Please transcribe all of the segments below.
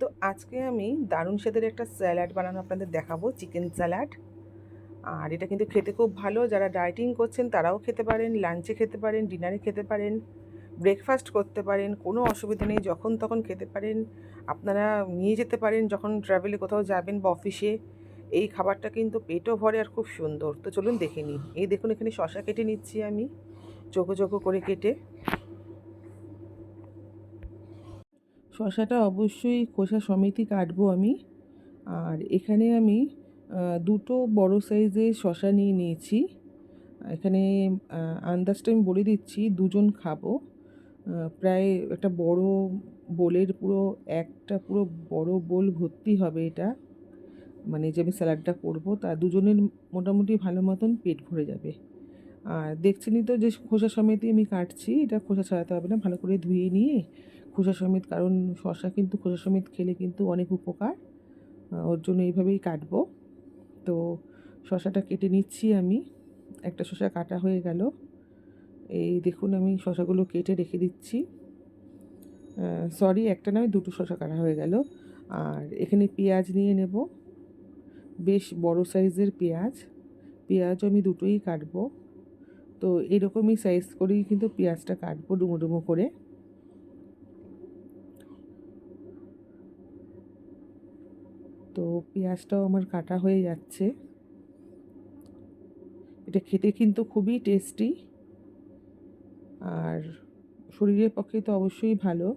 তো আজকে আমি দারুণ স্বাদের একটা স্যালাড বানানো আপনাদের দেখাবো, চিকেন স্যালাড। আর এটা কিন্তু খেতে খুব ভালো, যারা ডায়েটিং করছেন তারাও খেতে পারেন, লাঞ্চে খেতে পারেন, ডিনারে খেতে পারেন, ব্রেকফাস্ট করতে পারেন, কোনো অসুবিধা নেই, যখন তখন খেতে পারেন। আপনারা নিয়ে যেতে পারেন যখন ট্রাভেলে কোথাও যাবেন বা অফিসে এই খাবারটা কিন্তু পেটও ভরে আর খুব সুন্দর। তো চলুন দেখে নিই। এই দেখুন এখানে শশা কেটে নিচ্ছি আমি, চোখো চোখো করে কেটে। শশাটা অবশ্যই খোসা সমেতই কাটবো আমি। আর এখানে আমি দুটো বড় সাইজের শশা নিয়ে নিয়েছি। এখানে আন্দাজটা আমি বলে দিচ্ছি, দুজন খাব। প্রায় একটা বড় বোলের পুরো, একটা পুরো বড় বোল ভর্তি হবে এটা। মানে যে আমি স্যালাডটা করব, তা দুজনের মোটামুটি ভালো মতন পেট ভরে যাবে। আর দেখছেনই তো যে খোসা সমেতই আমি কাটছি, এটা খোসা ছাড়াতে হবে না, ভালো করে ধুয়ে নিয়ে খোসা সমেত, কারণ শশা কিন্তু, খোসা সমেত খেলে কিন্তু অনেক উপকার ওর জন্য এইভাবেই কাটবো। তো শশাটা কেটে নিচ্ছি আমি, একটা শশা কাটা হয়ে গেল। এই দেখুন আমি শশাগুলো কেটে রেখে দিচ্ছি। সরি একটা নয় দুটো শশা কাটা হয়ে গেল। আর এখানে পেঁয়াজ নিয়ে নেব। বেশ বড় সাইজের পেঁয়াজ। পেঁয়াজও আমি দুটোই কাটবো। তো এরকমই সাইজ করেই কিন্তু পেঁয়াজটা কাটবো ডুমো ডুমো করে। তো পেঁয়াজটাও আমার কাটা হয়ে যাচ্ছে। এটা খেতে কিন্তু খুবই টেস্টি আর শরীরের পক্ষে তো অবশ্যই ভালো।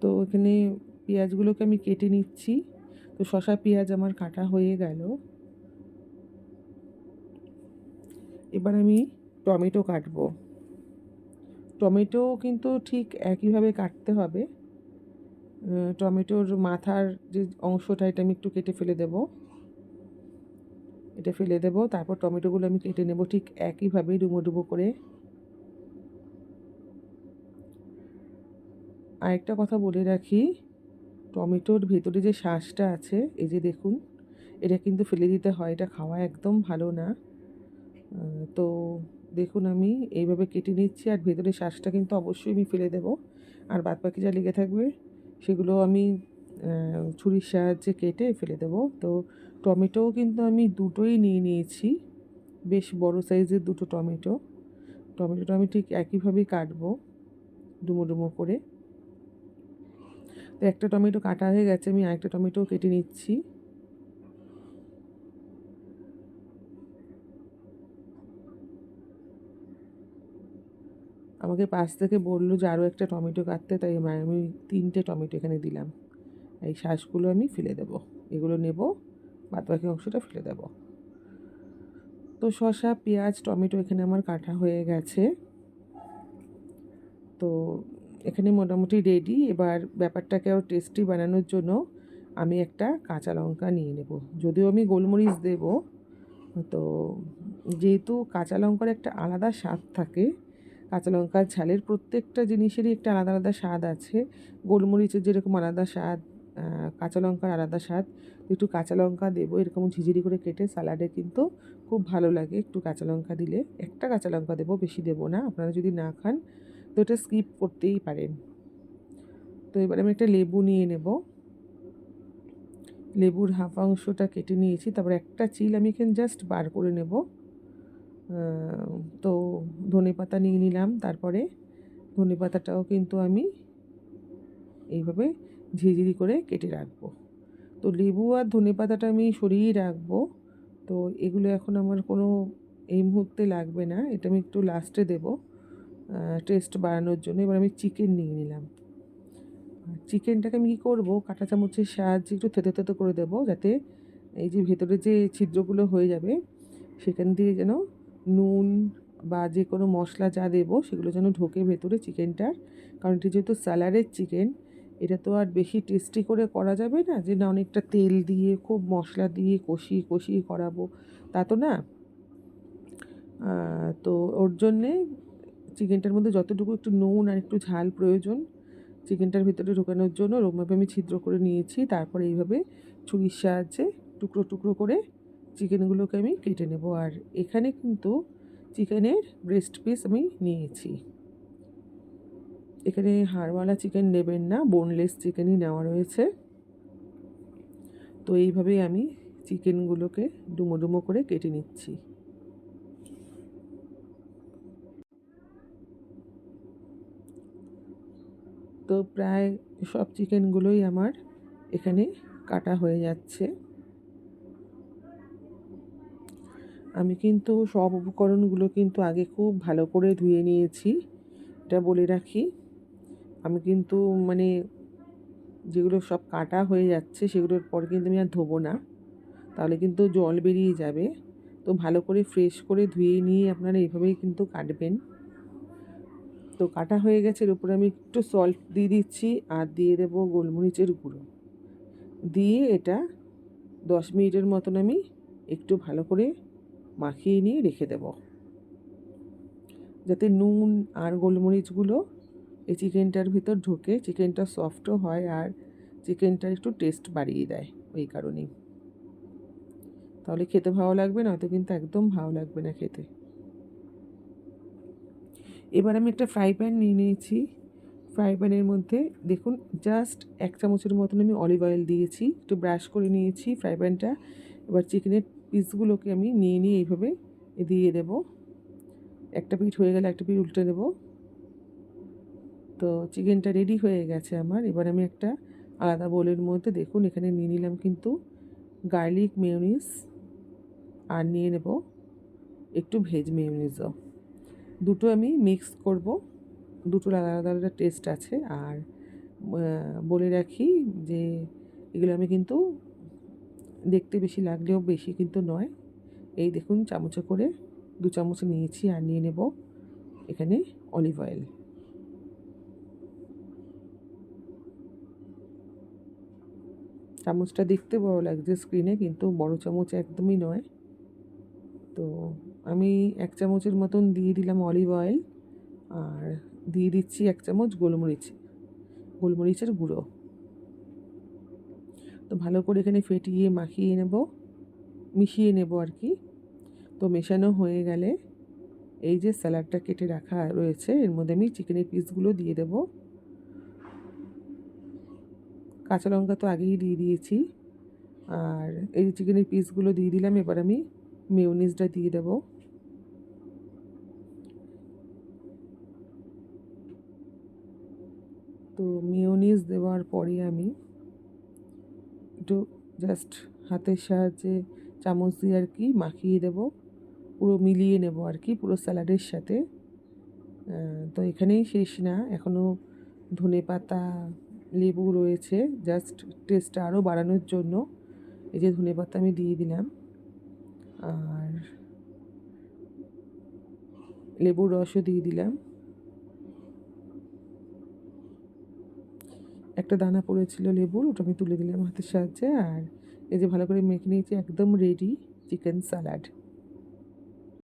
তো এখানে পেঁয়াজগুলোকে আমি কেটে নিচ্ছি। তো শশা পেঁয়াজ আমার কাটা হয়ে গেল। এবার আমি টমেটো কাটবো। টমেটো কিন্তু ঠিক একইভাবে কাটতে হবে। টমেটোর মাথার যে অংশটা এটা আমি একটু কেটে ফেলে দেব। এটা ফেলে দেব, তারপর টমেটোগুলো আমি কেটে নেব ঠিক একইভাবে ডুবো ডুবো করে। আরেকটা কথা বলে রাখি টমেটোর ভেতরে যে শ্বাসটা আছে, এই যে দেখুন, এটা কিন্তু ফেলে দিতে হয়, এটা খাওয়া একদম ভালো না। তো দেখুন আমি এইভাবে কেটে নিচ্ছি, আর ভেতরে শ্বাসটা কিন্তু অবশ্যই আমি ফেলে দেবো। আর বাদ বাকি যা লেগে থাকবে, সেগুলো আমি ছুরির সাহায্যে কেটে ফেলে দেবো। তো টমেটোও কিন্তু আমি দুটোই নিয়ে নিয়েছি, বেশ বড় সাইজের দুটো টমেটো। টমেটোটা আমি ঠিক একইভাবেই কাটবো, ডুমো ডুমো করে। একটা টমেটো কাটা হয়ে গেছে, আমি আরেকটা টমেটো কেটে নিচ্ছি। আমাকে পাশ থেকে বলল যে আরও একটা টমেটো কাটতে, তাই আমি তিনটে টমেটো এখানে দিলাম। এই শ্বাসগুলো আমি ফেলে দেব, এগুলো নেব, বাদ বাকি অংশটা ফেলে দেব। তো শসা, পেঁয়াজ, টমেটো এখানে আমার কাটা হয়ে গেছে। তো এখানে মোটামুটি রেডি এবার ব্যাপারটাকে আরও টেস্টি বানানোর জন্য আমি একটা কাঁচা লঙ্কা নিয়ে নেব। যদিও আমি গোলমরিচ দেব, তো যেহেতু কাঁচা লঙ্কার একটা আলাদা স্বাদ থাকে, কাঁচা লঙ্কার ঝালের প্রত্যেকটা জিনিসেরই একটা আলাদা আলাদা স্বাদ আছে। গোলমরিচের যেরকম আলাদা স্বাদ কাঁচা লঙ্কার আলাদা স্বাদ, একটু কাঁচা লঙ্কা দেবো, এরকম ঝিঝিরি করে কেটে স্যালাডে কিন্তু খুব ভালো লাগে একটু কাঁচা লঙ্কা দিলে। একটা কাঁচা লঙ্কা দেবো, বেশি দেবো না। আপনারা যদি না খান তো এটা স্কিপ করতেই পারেন। তো এবার আমি একটা লেবু নিয়ে নেব। লেবুর হাফ অংশটা কেটে নিয়েছি, তারপর একটা চিল আমি এখানে জাস্ট বার করে নেব। তো ধনে পাতা নিয়ে নিলাম, তারপরে ধনে পাতাটাও কিন্তু আমি এইভাবে ঝিঝিরি করে কেটে রাখব। তো লেবু আর ধনে পাতাটা আমি সরিয়েই রাখব। তো এগুলো এখন আমার কোনো এই মুহূর্তে লাগবে না, এটা আমি একটু লাস্টে দেবো। টেস্ট বাড়ানোর জন্য। এবার আমি চিকেন নিয়ে নিলাম। চিকেনটাকে আমি কী করব? কাঁটা চামচের সাহায্যে একটু থেতে থেতে করে দেবো, যাতে এই যে ভেতরে যে ছিদ্রগুলো হয়ে যাবে, সেখান দিয়ে যেন নুন বা যে কোনো মশলা যা দেবো, সেগুলো যেন ঢোকে ভেতরে চিকেনটার কারণ এটি যেহেতু স্যালাডের চিকেন এটা তো আর বেশি টেস্টি করে করা যাবে না। যে না, অনেকটা তেল দিয়ে, খুব মশলা দিয়ে কষিয়ে কষিয়ে করাবো, তা তো না। তো ওর জন্যে চিকেনটার মধ্যে যতটুকু একটু নুন আর একটু ঝাল প্রয়োজন, চিকেনটার ভিতরে ঢোকানোর জন্য ওরকমভাবে আমি ছিদ্র করে নিয়েছি। তারপরে এইভাবে ছুরির সাহায্যে টুকরো টুকরো করে চিকেনগুলোকে আমি কেটে নেব। আর এখানে কিন্তু চিকেনের ব্রেস্ট পিস আমি নিয়েছি। এখানে হাড়ওয়ালা চিকেন নেবেন না বোনলেস চিকেনই নেওয়া রয়েছে। তো এইভাবেই আমি চিকেনগুলোকে ডুমো ডুমো করে কেটে নিচ্ছি। তো প্রায় সব চিকেনগুলোই আমার এখানে কাটা হয়ে যাচ্ছে। আমি কিন্তু সব উপকরণগুলো কিন্তু আগে খুব ভালো করে ধুয়ে নিয়েছি, এটা বলে রাখি। আমি কিন্তু মানে যেগুলো সব কাটা হয়ে যাচ্ছে সেগুলোর পর কিন্তু আমি আর ধোবো না, তাহলে কিন্তু জল বেরিয়ে যাবে। তো ভালো করে ফ্রেশ করে ধুয়ে নিয়ে আপনারা এইভাবেই কিন্তু কাটবেন। তো কাটা হয়ে গেছে, এর উপরে আমি একটু সল্ট দিয়ে দিচ্ছি আর দিয়ে দেবো গোলমরিচের গুঁড়ো। দিয়ে এটা দশ মিনিটের মতন আমি একটু ভালো করে মাখিয়ে নিয়ে রেখে দেব। যাতে নুন আর গোলমরিচগুলো এই চিকেনটার ভিতর ঢুকে, চিকেনটা সফটও হয় আর চিকেনটার একটু টেস্ট বাড়িয়ে দেয় ওই কারণেই। তাহলে খেতে ভালো লাগবে না নয়তো কিন্তু একদম ভালো লাগবে না খেতে। এবার আমি একটা ফ্রাই প্যান নিয়ে নিয়েছি। ফ্রাই প্যানের মধ্যে দেখুন জাস্ট এক চামচের মতন আমি অলিভ অয়েল দিয়েছি, একটু ব্রাশ করে নিয়েছি ফ্রাই প্যানটা এবার চিকেনের পিসগুলোকে আমি নিয়ে নিয়ে এইভাবে দিয়ে দেব। একটা পিঠ হয়ে গেলে একটা পিঠ উল্টে দেব। তো চিকেনটা রেডি হয়ে গেছে আমার। এবার আমি একটা আলাদা বোলের মধ্যে দেখুন, এখানে নিয়ে নিলাম কিন্তু গার্লিক মেয়নিস আর নিয়ে নেব একটু ভেজ মেয়নিজও দুটো আমি মিক্স করব। দুটো আলাদা আলাদা টেস্ট আছে। আর বলে রাখি যে, এগুলো আমি কিন্তু দেখতে বেশি লাগলেও বেশি কিন্তু নয়। এই দেখুন, চামচে করে দু চামচ নিয়েছি, আর নিয়ে নেব এখানে অলিভ অয়েল চামচটা দেখতে বড় লাগছে স্ক্রিনে কিন্তু বড় চামচ একদমই নয়। তো আমি এক চামচের মতন দিয়ে দিলাম অলিভ অয়েল আর দিয়ে দিচ্ছি এক চামচ গোলমরিচ, গোলমরিচের গুঁড়ো। তো ভালো করে এখানে ফেটিয়ে মাখিয়ে নেব, মিশিয়ে নেব আর কি। তো মেশানো হয়ে গেলে এই যে স্যালাডটা কেটে রাখা রয়েছে, এর মধ্যে আমি চিকেনের পিসগুলো দিয়ে দেব। কাঁচা লঙ্কা তো আগেই দিয়ে দিয়েছি, আর এই চিকেনের পিসগুলো দিয়ে দিলাম, এবার আমি মেয়নিজটা দিয়ে দেব। তো মেয়নিজ দেওয়ার পরে আমি একটু জাস্ট হাতের সাহায্যে চামচ দিয়ে আর কি মাখিয়ে দেব। পুরো মিলিয়ে নেব আর কি, পুরো স্যালাডের সাথে। তো এখানেই শেষ না এখনও ধনে পাতা, লেবু রয়েছে জাস্ট টেস্টটা আরও বাড়ানোর জন্য। এই যে ধনে পাতা আমি দিয়ে দিলাম। আর লেবুর রসও দিয়ে দিলাম। একটা দানা পড়েছিল লেবুর, ওটা আমি তুলে দিলাম হাতের সাহায্যে। আর এই যে ভালো করে মেখে নিয়েছি, একদম রেডি চিকেন স্যালাড